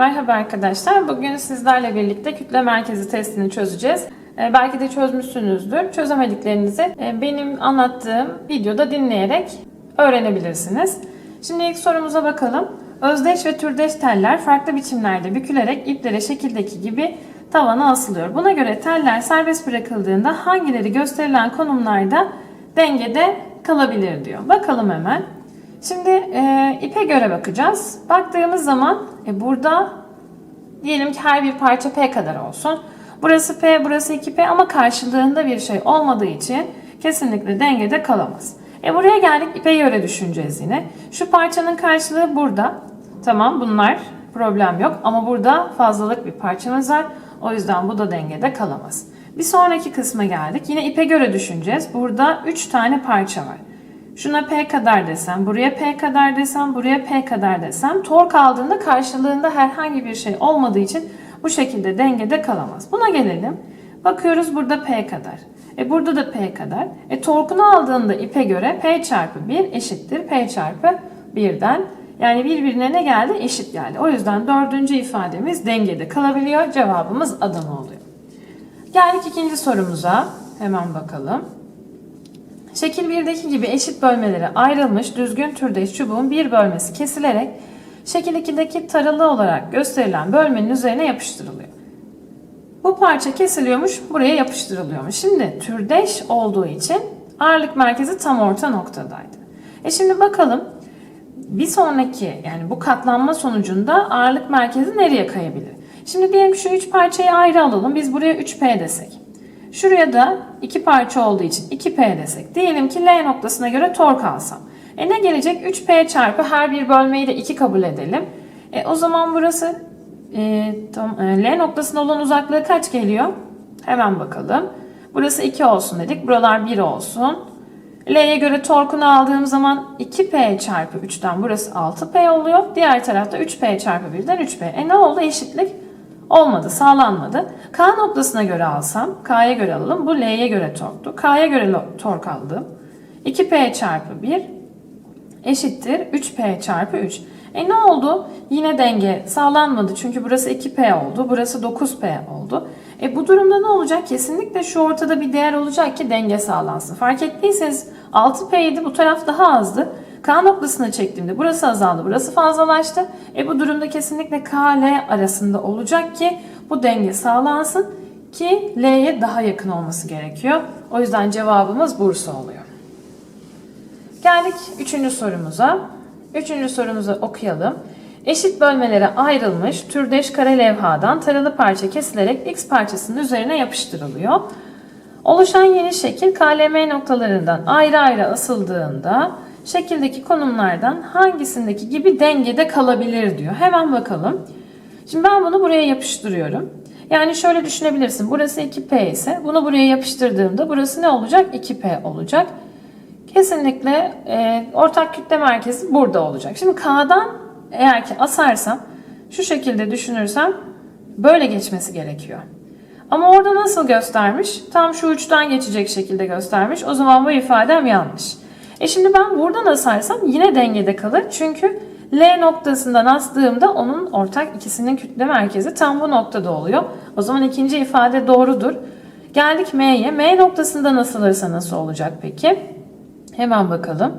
Merhaba arkadaşlar. Bugün sizlerle birlikte kütle merkezi testini çözeceğiz. Ee, belki de çözmüşsünüzdür. Çözemediklerinizi e, benim anlattığım videoda dinleyerek öğrenebilirsiniz. Şimdi ilk sorumuza bakalım. Özdeş ve türdeş teller farklı biçimlerde bükülerek iplere şekildeki gibi tavana asılıyor. Buna göre teller serbest bırakıldığında hangileri gösterilen konumlarda dengede kalabilir diyor. Bakalım hemen. Şimdi e, ipe göre bakacağız. Baktığımız zaman e, burada diyelim ki her bir parça P kadar olsun. Burası P, burası 2P ama karşılığında bir şey olmadığı için kesinlikle dengede kalamaz. E buraya geldik ipe göre düşüneceğiz yine. Şu parçanın karşılığı burada. Tamam bunlar problem yok ama burada fazlalık bir parçamız var. O yüzden bu da dengede kalamaz. Bir sonraki kısma geldik. Yine ipe göre düşüneceğiz. Burada 3 tane parça var. Şuna P kadar desem, buraya P kadar desem, buraya P kadar desem tork aldığında karşılığında herhangi bir şey olmadığı için bu şekilde dengede kalamaz. Buna gelelim. Bakıyoruz burada P kadar. E burada da P kadar. E torkunu aldığında ipe göre P çarpı 1 eşittir P çarpı 1'den. Yani birbirine ne geldi? Eşit geldi. O yüzden dördüncü ifademiz dengede kalabiliyor. Cevabımız Adana oluyor. Geldik ikinci sorumuza. Hemen bakalım. Şekil 1'deki gibi eşit bölmelere ayrılmış düzgün türdeş çubuğun bir bölmesi kesilerek şekil 2'deki taralı olarak gösterilen bölmenin üzerine yapıştırılıyor. Bu parça kesiliyormuş, buraya yapıştırılıyormuş. Şimdi türdeş olduğu için ağırlık merkezi tam orta noktadaydı. E şimdi bakalım bir sonraki yani bu katlanma sonucunda ağırlık merkezi nereye kayabilir? Şimdi diyelim şu üç parçayı ayrı alalım. Biz buraya 3P desek. Şuraya da iki parça olduğu için 2P desek. Diyelim ki L noktasına göre tork alsam. E ne gelecek? 3P çarpı her bir bölmeyi de 2 kabul edelim. E o zaman burası e, tam, e, L noktasına olan uzaklığı kaç geliyor? Hemen bakalım. Burası 2 olsun dedik. Buralar 1 olsun. L'ye göre torkunu aldığım zaman 2P çarpı 3'ten burası 6P oluyor. Diğer tarafta 3P çarpı 1'den 3P. E ne oldu? Eşitlik olmadı, sağlanmadı. K noktasına göre alsam, K'ya göre alalım. Bu L'ye göre torktu. K'ya göre tork aldım. 2P çarpı 1 eşittir 3P çarpı 3. E ne oldu? Yine denge sağlanmadı. Çünkü burası 2P oldu. Burası 9P oldu. E bu durumda ne olacak? Kesinlikle şu ortada bir değer olacak ki denge sağlansın. Fark ettiyseniz 6P'ydi. Bu taraf daha azdı. K noktasına çektiğimde burası azaldı, burası fazlalaştı. E bu durumda kesinlikle K, L arasında olacak ki bu denge sağlansın ki L'ye daha yakın olması gerekiyor. O yüzden cevabımız Bursa oluyor. Geldik üçüncü sorumuza. Üçüncü sorumuzu okuyalım. Eşit bölmelere ayrılmış türdeş kare levhadan taralı parça kesilerek X parçasının üzerine yapıştırılıyor. Oluşan yeni şekil KLM noktalarından ayrı ayrı asıldığında şekildeki konumlardan hangisindeki gibi dengede kalabilir diyor. Hemen bakalım. Şimdi ben bunu buraya yapıştırıyorum. Yani şöyle düşünebilirsin. Burası 2P ise bunu buraya yapıştırdığımda burası ne olacak? 2P olacak. Kesinlikle e, ortak kütle merkezi burada olacak. Şimdi K'dan eğer ki asarsam şu şekilde düşünürsem böyle geçmesi gerekiyor. Ama orada nasıl göstermiş? Tam şu uçtan geçecek şekilde göstermiş. O zaman bu ifadem yanlış. E şimdi ben buradan asarsam yine dengede kalır. Çünkü L noktasından astığımda onun ortak ikisinin kütle merkezi tam bu noktada oluyor. O zaman ikinci ifade doğrudur. Geldik M'ye. M noktasından asılırsa nasıl olacak peki? Hemen bakalım.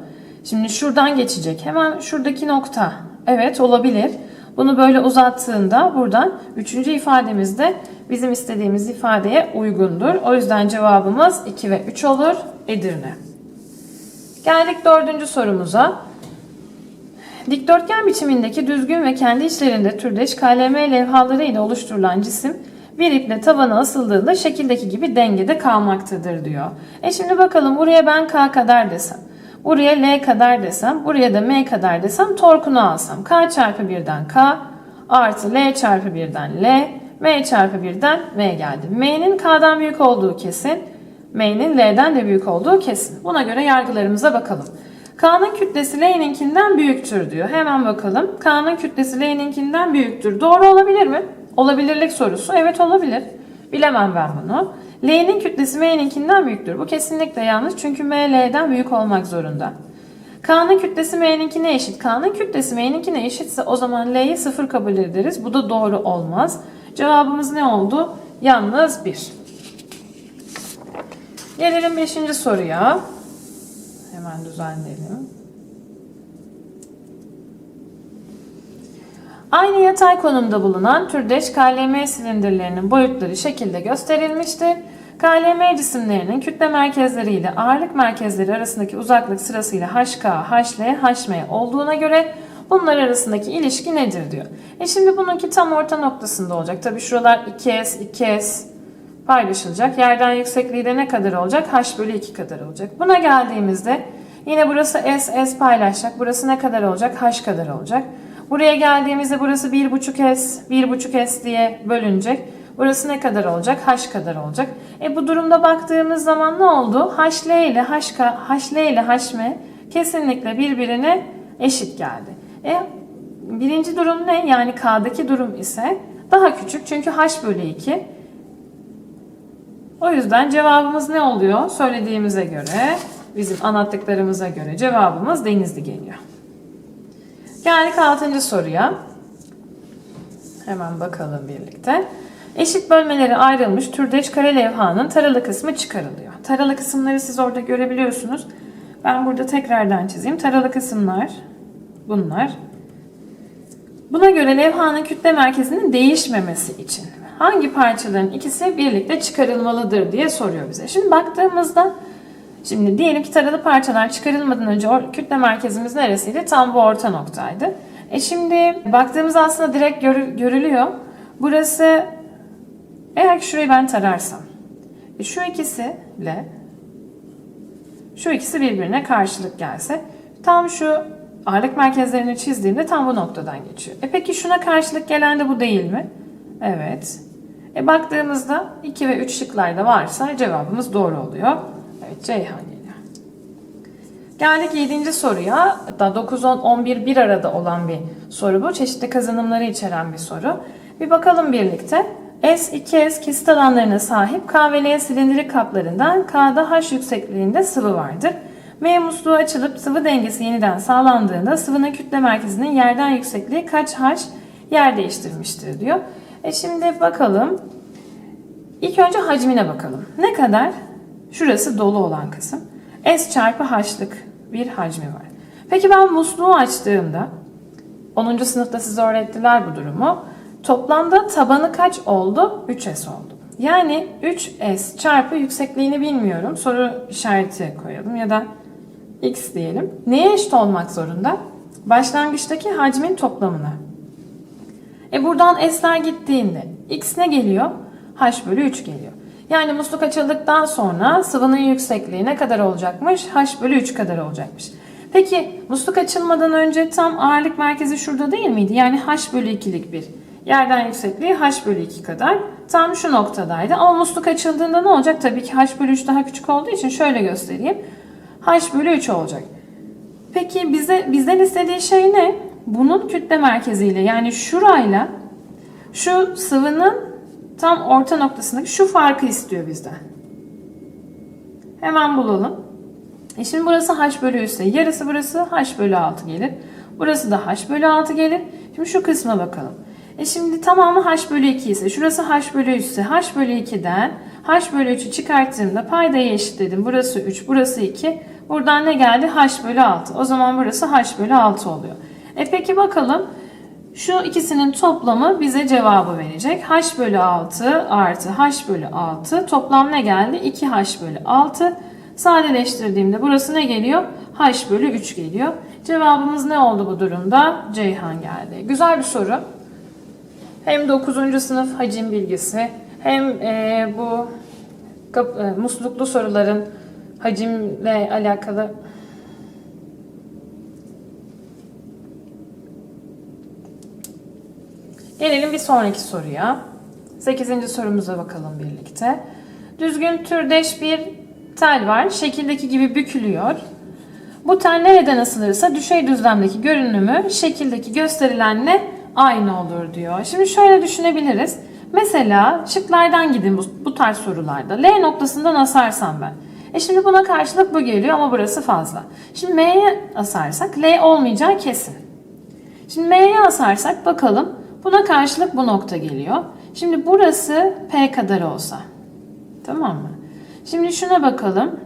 Şimdi şuradan geçecek. Hemen şuradaki nokta. Evet olabilir. Bunu böyle uzattığında buradan üçüncü ifademiz de bizim istediğimiz ifadeye uygundur. O yüzden cevabımız 2 ve 3 olur. Edirne. Geldik dördüncü sorumuza. Dikdörtgen biçimindeki düzgün ve kendi içlerinde türdeş KLM levhaları ile oluşturulan cisim bir iple tavana asıldığında şekildeki gibi dengede kalmaktadır diyor. E şimdi bakalım buraya ben K kadar desem, buraya L kadar desem, buraya da M kadar desem torkunu alsam. K çarpı 1'den K artı L çarpı 1'den L, M çarpı 1'den M geldi. M'nin K'dan büyük olduğu kesin, M'nin L'den de büyük olduğu kesin. Buna göre yargılarımıza bakalım. K'nın kütlesi L'ninkinden büyüktür diyor. Hemen bakalım. K'nın kütlesi L'ninkinden büyüktür. Doğru olabilir mi? Olabilirlik sorusu. Evet olabilir. Bilemem ben bunu. L'nin kütlesi M'ninkinden büyüktür. Bu kesinlikle yanlış. Çünkü M L'den büyük olmak zorunda. K'nın kütlesi M'ninkine eşit. K'nın kütlesi M'ninkine eşitse o zaman L'yi sıfır kabul ederiz. Bu da doğru olmaz. Cevabımız ne oldu? Yalnız 1. Gelelim 5. soruya. Hemen düzenleyelim. Aynı yatay konumda bulunan türdeş KLM silindirlerinin boyutları şekilde gösterilmiştir. KLM cisimlerinin kütle merkezleri ile ağırlık merkezleri arasındaki uzaklık sırasıyla HK, HL, HM olduğuna göre bunlar arasındaki ilişki nedir diyor. E şimdi bununki tam orta noktasında olacak. Tabi şuralar 2S, 2S paylaşılacak. Yerden yüksekliği de ne kadar olacak? H bölü 2 kadar olacak. Buna geldiğimizde yine burası S, S paylaşacak. Burası ne kadar olacak? H kadar olacak. Buraya geldiğimizde burası 1,5S, 1,5S diye bölünecek. Burası ne kadar olacak? H kadar olacak. E bu durumda baktığımız zaman ne oldu? HL ile HK, HL ile HM kesinlikle birbirine eşit geldi. E birinci durum ne? Yani K'daki durum ise daha küçük. Çünkü H bölü 2. O yüzden cevabımız ne oluyor? Söylediğimize göre, bizim anlattıklarımıza göre cevabımız denizli geliyor. Geldik 6. soruya. Hemen bakalım birlikte. Eşit bölmelere ayrılmış türdeş kare levhanın taralı kısmı çıkarılıyor. Taralı kısımları siz orada görebiliyorsunuz. Ben burada tekrardan çizeyim. Taralı kısımlar bunlar. Buna göre levhanın kütle merkezinin değişmemesi için hangi parçaların ikisi birlikte çıkarılmalıdır diye soruyor bize. Şimdi baktığımızda Şimdi diyelim ki taralı parçalar çıkarılmadan önce kütle merkezimiz neresiydi? Tam bu orta noktaydı. E şimdi baktığımızda aslında direkt görü- görülüyor. Burası eğer ki şurayı ben tararsam e şu ikisiyle şu ikisi birbirine karşılık gelse tam şu ağırlık merkezlerini çizdiğimde tam bu noktadan geçiyor. E peki şuna karşılık gelen de bu değil mi? Evet. E baktığımızda 2 ve 3 şıklarda varsa cevabımız doğru oluyor. Evet Ceyhan geliyor. Geldik 7. soruya. Hatta 9, 10, 11 bir arada olan bir soru bu. Çeşitli kazanımları içeren bir soru. Bir bakalım birlikte. S, 2S kesit alanlarına sahip K ve L silindirik kaplarından K'da H yüksekliğinde sıvı vardır. M musluğu açılıp sıvı dengesi yeniden sağlandığında sıvının kütle merkezinin yerden yüksekliği kaç H yer değiştirmiştir diyor. E şimdi bakalım. İlk önce hacmine bakalım. Ne kadar? Şurası dolu olan kısım. S çarpı H'lık bir hacmi var. Peki ben musluğu açtığımda 10. sınıfta size öğrettiler bu durumu. Toplamda tabanı kaç oldu? 3S oldu. Yani 3S çarpı yüksekliğini bilmiyorum. Soru işareti koyalım ya da X diyelim. Neye eşit olmak zorunda? Başlangıçtaki hacmin toplamına. E buradan S'ler gittiğinde X ne geliyor? H bölü 3 geliyor. Yani musluk açıldıktan sonra sıvının yüksekliği ne kadar olacakmış? H bölü 3 kadar olacakmış. Peki musluk açılmadan önce tam ağırlık merkezi şurada değil miydi? Yani H bölü 2'lik bir yerden yüksekliği H bölü 2 kadar. Tam şu noktadaydı. Ama musluk açıldığında ne olacak? Tabii ki H bölü 3 daha küçük olduğu için şöyle göstereyim. H bölü 3 olacak. Peki bize bizden istediği şey ne? Bunun kütle merkeziyle yani şurayla şu sıvının tam orta noktasındaki şu farkı istiyor bizden. Hemen bulalım. E şimdi burası h bölü 3 ise yarısı burası h bölü 6 gelir. Burası da h bölü 6 gelir. Şimdi şu kısma bakalım. E şimdi tamamı h bölü 2 ise şurası h bölü 3 ise h bölü 2'den h bölü 3'ü çıkarttığımda paydayı eşitledim. Burası 3, burası 2. Buradan ne geldi? h bölü 6. O zaman burası h bölü 6 oluyor. E peki bakalım. Şu ikisinin toplamı bize cevabı verecek. h bölü 6 artı h bölü 6 toplam ne geldi? 2h bölü 6. Sadeleştirdiğimde burası ne geliyor? h bölü 3 geliyor. Cevabımız ne oldu bu durumda? Ceyhan geldi. Güzel bir soru. Hem 9. sınıf hacim bilgisi hem e, bu e, musluklu soruların hacimle alakalı Gelelim bir sonraki soruya. 8. sorumuza bakalım birlikte. Düzgün türdeş bir tel var. Şekildeki gibi bükülüyor. Bu tel nereden asılırsa düşey düzlemdeki görünümü şekildeki gösterilenle aynı olur diyor. Şimdi şöyle düşünebiliriz. Mesela şıklardan gidin bu, bu tarz sorularda. L noktasından asarsam ben. E şimdi buna karşılık bu geliyor ama burası fazla. Şimdi M'ye asarsak L olmayacağı kesin. Şimdi M'ye asarsak bakalım buna karşılık bu nokta geliyor. Şimdi burası P kadar olsa. Tamam mı? Şimdi şuna bakalım.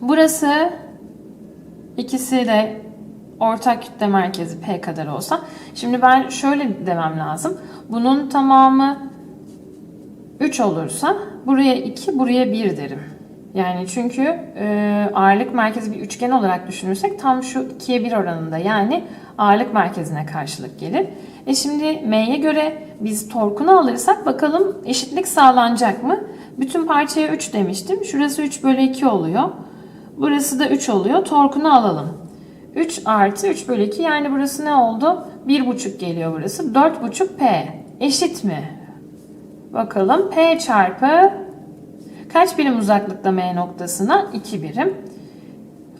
Burası ikisi de ortak kütle merkezi P kadar olsa. Şimdi ben şöyle demem lazım. Bunun tamamı 3 olursa buraya 2, buraya 1 derim. Yani çünkü e, ağırlık merkezi bir üçgen olarak düşünürsek tam şu 2'ye 1 oranında yani ağırlık merkezine karşılık gelir. E şimdi M'ye göre biz torkunu alırsak bakalım eşitlik sağlanacak mı? Bütün parçaya 3 demiştim. Şurası 3 bölü 2 oluyor. Burası da 3 oluyor. Torkunu alalım. 3 artı 3 bölü 2 yani burası ne oldu? 1,5 geliyor burası. 4,5 P. Eşit mi? Bakalım P çarpı kaç birim uzaklıkta M noktasına? 2 birim.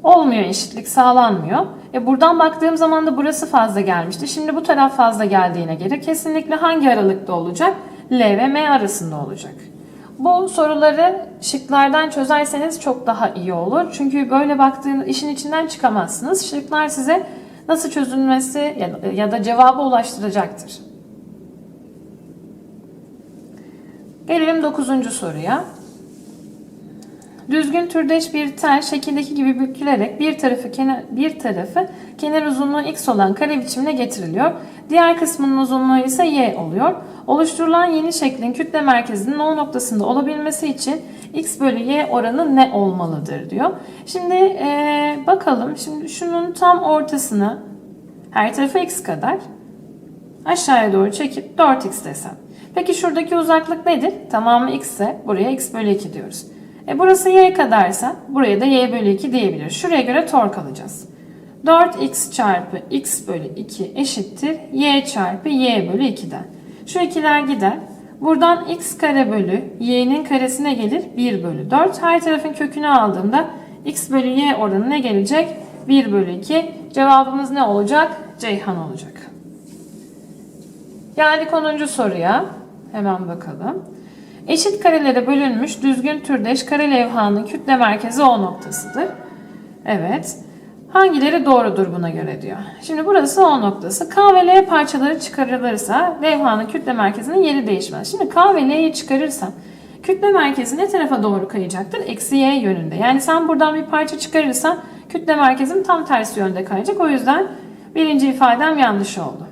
Olmuyor eşitlik sağlanmıyor. E buradan baktığım zaman da burası fazla gelmişti. Şimdi bu taraf fazla geldiğine göre kesinlikle hangi aralıkta olacak? L ve M arasında olacak. Bu soruları şıklardan çözerseniz çok daha iyi olur. Çünkü böyle baktığınız işin içinden çıkamazsınız. Şıklar size nasıl çözülmesi ya- da cevabı ulaştıracaktır. Gelelim 9. soruya. Düzgün türdeş bir tel şekildeki gibi bükülerek bir tarafı kenar, bir tarafı kenar uzunluğu x olan kare biçimine getiriliyor. Diğer kısmının uzunluğu ise y oluyor. Oluşturulan yeni şeklin kütle merkezinin o noktasında olabilmesi için x bölü y oranı ne olmalıdır diyor. Şimdi eee, bakalım. Şimdi şunun tam ortasını her tarafı x kadar aşağıya doğru çekip 4x desem. Peki şuradaki uzaklık nedir? Tamamı x ise buraya x bölü 2 diyoruz. E burası y kadarsa buraya da y bölü 2 diyebiliriz. Şuraya göre tork alacağız. 4x çarpı x bölü 2 eşittir y çarpı y bölü 2'den. Şu ikiler gider. Buradan x kare bölü y'nin karesine gelir 1 bölü 4. Her tarafın kökünü aldığımda x bölü y oranı ne gelecek? 1 bölü 2. Cevabımız ne olacak? Ceyhan olacak. Geldik 10. soruya. Hemen bakalım. Eşit karelere bölünmüş düzgün türdeş kare levhanın kütle merkezi O noktasıdır. Evet. Hangileri doğrudur buna göre diyor. Şimdi burası O noktası. K ve L parçaları çıkarılırsa levhanın kütle merkezinin yeri değişmez. Şimdi K ve L'yi çıkarırsam kütle merkezi ne tarafa doğru kayacaktır? Eksi Y yönünde. Yani sen buradan bir parça çıkarırsan kütle merkezim tam tersi yönde kayacak. O yüzden birinci ifadem yanlış oldu.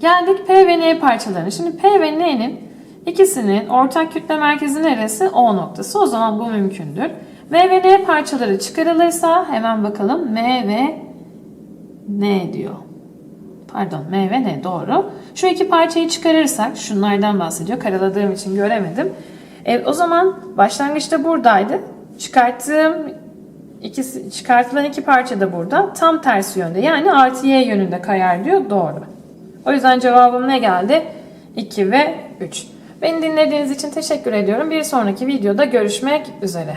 Geldik P ve N parçalarına. Şimdi P ve N'nin ikisinin ortak kütle merkezi neresi? O noktası. O zaman bu mümkündür. M ve N parçaları çıkarılırsa hemen bakalım. M ve N diyor. Pardon M ve N doğru. Şu iki parçayı çıkarırsak şunlardan bahsediyor. Karaladığım için göremedim. E, o zaman başlangıçta buradaydı. Çıkarttığım ikisi, çıkartılan iki parça da burada. Tam tersi yönde. Yani artı y yönünde kayar diyor. Doğru. O yüzden cevabım ne geldi? 2 ve 3. Beni dinlediğiniz için teşekkür ediyorum. Bir sonraki videoda görüşmek üzere.